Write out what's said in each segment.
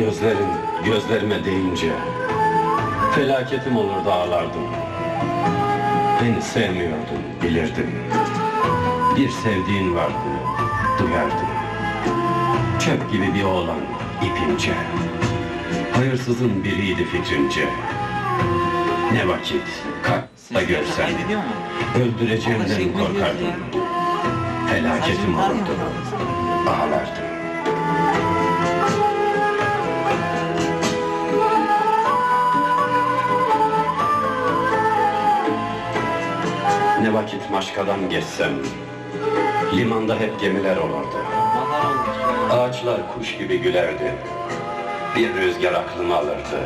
Sözlerin gözlerime değince felaketim olurdu ağlardım. Beni sevmiyordun bilirdim. Bir sevdiğin vardı duyardım. Çöp gibi bir oğlan ipince. Hayırsızın biriydi fikrince. Ne vakit kalpte görsen öldüreceğimden korkardım. Felaketim olurdu ağlardım. Ne vakit Maşka'dan geçsem, limanda hep gemiler olurdu. Ağaçlar kuş gibi gülerdi. Bir rüzgar aklımı alırdı.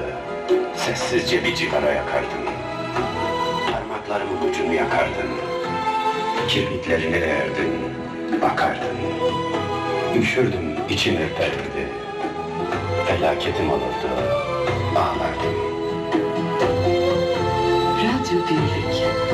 Sessizce bir cigara yakardım. Parmaklarımın ucunu yakardın. Kirpiklerini eğerdin, bakardın. Üşürdüm, içim ürperdi. Felaketim olurdu, ağlardım. Radyo Birlik.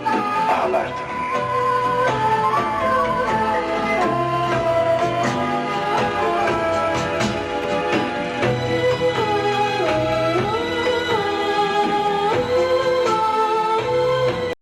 Ağlardım.